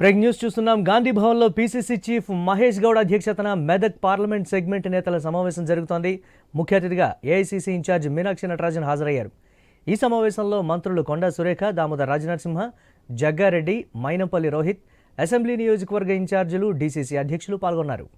Break news చూస్తున్నాం. గాంధీ భవన్లో PCC chief Mahesh Goud అధ్యక్షతన మెదక్ పార్లమెంట్ సెగ్మెంట్ నేతల సమావేశం జరుగుతోంది. ముఖ్య అతిథిగా ఏఐసీసీ ఇన్ఛార్జ్ మీనాక్షి నటరాజన్ హాజరయ్యారు. ఈ సమావేశంలో మంత్రులు కొండా సురేఖ దామోదర్ రాజనరసింహ జగ్గారెడ్డి మైనంపల్లి రోహిత్ అసెంబ్లీ నియోజకవర్గ ఇన్ఛార్జీలు డీసీసీ అధ్యక్షులు పాల్గొన్నారు.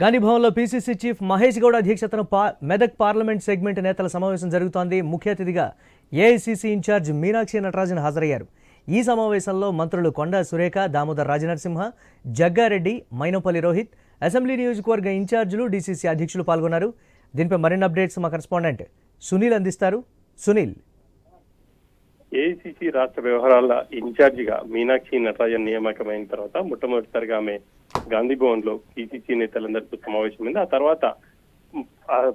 గాంధీభవన్లో పీసీసీ చీఫ్ మహేష్ గౌడ్ అధ్యక్షతన పా మెదక్ పార్లమెంట్ సెగ్మెంట్ నేతల సమావేశం జరుగుతోంది. ముఖ్య అతిథిగా ఏఐసీసీ ఇన్ఛార్జ్ మీనాక్షి నటరాజన్ హాజరయ్యారు. ఈ సమావేశంలో మంత్రులు కొండా సురేఖ దామోదర్ రాజనరసింహ జగ్గారెడ్డి మైనపల్లి రోహిత్ అసెంబ్లీ నియోజకవర్గ ఇన్ఛార్జీలు డీసీసీ అధ్యక్షులు పాల్గొన్నారు. దీనిపై మరిన్ని అప్డేట్స్ మా కరెస్పాండెంట్ సునీల్ అందిస్తారు. సునీల్. ఏఐసీసీ రాష్ట్ర వ్యవహారాల ఇన్ఛార్జిగా మీనాక్షి నటరాజన్ నియామకమైన తర్వాత మొట్టమొదటిసారిగా ఆమె గాంధీ భవన్లో పిసిసి నేతలందరితో సమావేశమైంది ఆ తర్వాత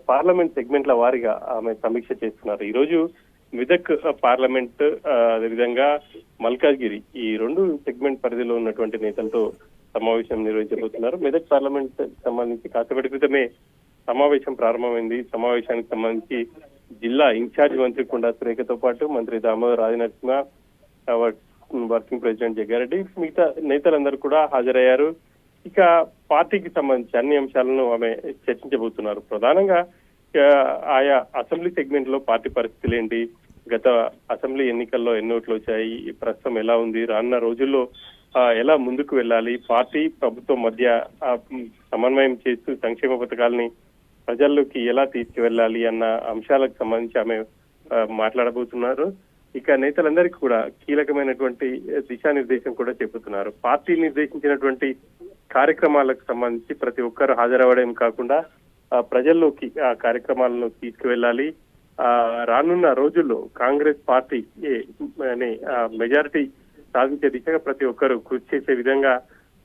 పార్లమెంట్ సెగ్మెంట్ల వారీగా ఆమె సమీక్ష చేస్తున్నారు. ఈ రోజు విదక్ పార్లమెంట్ అదేవిధంగా మల్కాజ్గిరి ఈ రెండు సెగ్మెంట్ పరిధిలో ఉన్నటువంటి నేతలతో సమావేశం నిర్వహించబోతున్నారు. మెదక్ పార్లమెంట్ సంబంధించి కాసేపటి క్రితమే సమావేశం ప్రారంభమైంది. సమావేశానికి సంబంధించి జిల్లా ఇన్ఛార్జ్ మంత్రి కొండా సురేఖతో పాటు మంత్రి Damodar Rajanarasimha work- working president Jaggareddy మిగతా నేతలందరూ కూడా హాజరయ్యారు. ఇక పార్టీకి సంబంధించి అన్ని అంశాలను ఆమె చర్చించబోతున్నారు. ప్రధానంగా ఆయా అసెంబ్లీ సెగ్మెంట్లో పార్టీ పరిస్థితులు ఏంటి? గత అసెంబ్లీ ఎన్నికల్లో ఎన్నోట్లు వచ్చాయి? ప్రస్తుతం ఎలా ఉంది? రానున్న రోజుల్లో ఎలా ముందుకు వెళ్ళాలి? పార్టీ ప్రభుత్వం మధ్య సమన్వయం చేస్తూ సంక్షేమ పథకాలని ప్రజల్లోకి ఎలా తీసుకువెళ్ళాలి అన్న అంశాలకు సంబంధించి ఆమె మాట్లాడబోతున్నారు. ఇక నేతలందరికీ కూడా కీలకమైనటువంటి దిశానిర్దేశం కూడా చెబుతున్నారు. పార్టీ నిర్దేశించినటువంటి కార్యక్రమాలకు సంబంధించి ప్రతి ఒక్కరు హాజరవ్వడం కాకుండా ప్రజల్లోకి ఆ కార్యక్రమాలను తీసుకువెళ్ళాలి. ఆ, రానున్న రోజుల్లో కాంగ్రెస్ పార్టీ అనే ఆ, మెజారిటీ సాధించే దిశగా ప్రతి ఒక్కరు కృషి చేసే విధంగా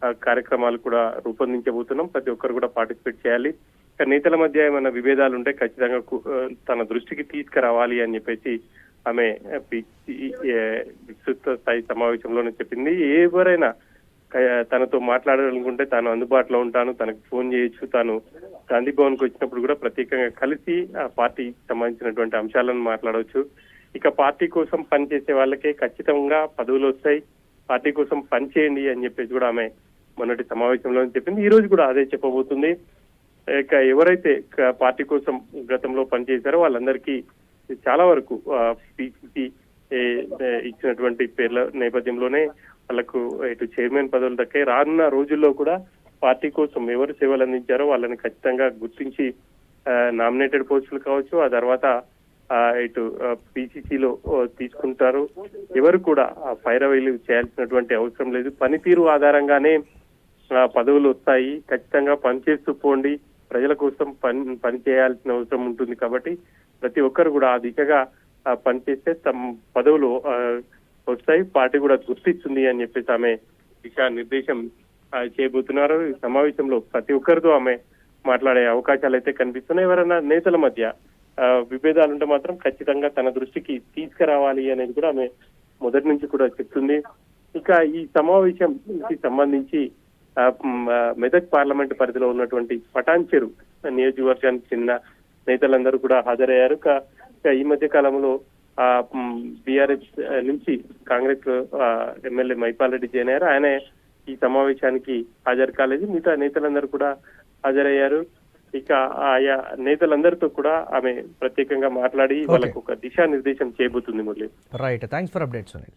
ఆ, కార్యక్రమాలు కూడా రూపొందించబోతున్నాం. ప్రతి ఒక్కరు కూడా పార్టిసిపేట్ చేయాలి. నేతల మధ్య ఏమైనా విభేదాలు ఉంటే ఖచ్చితంగా తన దృష్టికి తీసుకురావాలి అని చెప్పేసి ఆమె విస్తృత స్థాయి సమావేశంలోనే చెప్పింది. ఎవరైనా తనతో మాట్లాడాలనుకుంటే తాను అందుబాటులో ఉంటాను తనకు ఫోన్ చేయొచ్చు తాను గాంధీ భవన్కు వచ్చినప్పుడు కూడా ప్రత్యేకంగా కలిసి ఆ పార్టీకి సంబంధించినటువంటి అంశాలను మాట్లాడవచ్చు. ఇక పార్టీ కోసం పనిచేసే వాళ్ళకే ఖచ్చితంగా పదవులు వస్తాయి. పార్టీ కోసం పనిచేయండి అని చెప్పేసి కూడా ఆమె మొన్నటి సమావేశంలో చెప్పింది. ఈ రోజు కూడా అదే చెప్పబోతుంది. ఇక ఎవరైతే పార్టీ కోసం గతంలో పనిచేశారో వాళ్ళందరికీ చాలా వరకు పిసిసి ఇచ్చినటువంటి పేర్ల నేపథ్యంలోనే వాళ్ళకు ఇటు చైర్మన్ పదవులు దక్కాయి రానున్న రోజుల్లో కూడా పార్టీ కోసం ఎవరు సేవలు అందించారో వాళ్ళని ఖచ్చితంగా గుర్తించి నామినేటెడ్ పోస్టులు కావచ్చు ఆ తర్వాత ఆ, ఇటు పిసిసిలో తీసుకుంటారు. ఎవరు కూడా పైరవైలు చేయాల్సినటువంటి అవసరం లేదు. పనితీరు ఆధారంగానే ఆ, పదవులు వస్తాయి. ఖచ్చితంగా పనిచేస్తూ పోండి. ప్రజల కోసం పని పని చేయాల్సిన అవసరం ఉంటుంది కాబట్టి ప్రతి ఒక్కరు కూడా ఆ దిశగా ఆ, పనిచేస్తే తమ పదవులు ఆ, వస్తాయి. పార్టీ కూడా గుర్తిస్తుంది అని చెప్పేసి ఆమె దిశా నిర్దేశం చేయబోతున్నారు. ఈ సమావేశంలో ప్రతి ఒక్కరితో ఆమె మాట్లాడే అవకాశాలు అయితే కనిపిస్తున్నాయి. ఎవరైనా నేతల మధ్య విభేదాలు ఉంటే మాత్రం ఖచ్చితంగా తన దృష్టికి తీసుకురావాలి అనేది కూడా ఆమె మొదటి నుంచి కూడా చెప్తుంది. ఇక ఈ సమావేశంకి సంబంధించి ఆ, మెదక్ పార్లమెంట్ పరిధిలో ఉన్నటువంటి పటాన్ చెరు నియోజకవర్గానికి చెందిన నేతలందరూ కూడా హాజరయ్యారు. ఈ మధ్య కాలంలో ఆ బీఆర్ఎస్ నుంచి కాంగ్రెస్ ఎమ్మెల్యే మైపాల్ రెడ్డి జాయిన్ అయ్యారు. ఆయన ఈ సమావేశానికి హాజరు కాలేదు. మిగతా నేతలందరూ కూడా హాజరయ్యారు. ఇక ఆయా నేతలందరితో కూడా ఆమె ప్రత్యేకంగా మాట్లాడి వాళ్ళకు ఒక దిశానిర్దేశం చేయబోతుంది Murali. Right thanks for update Sunil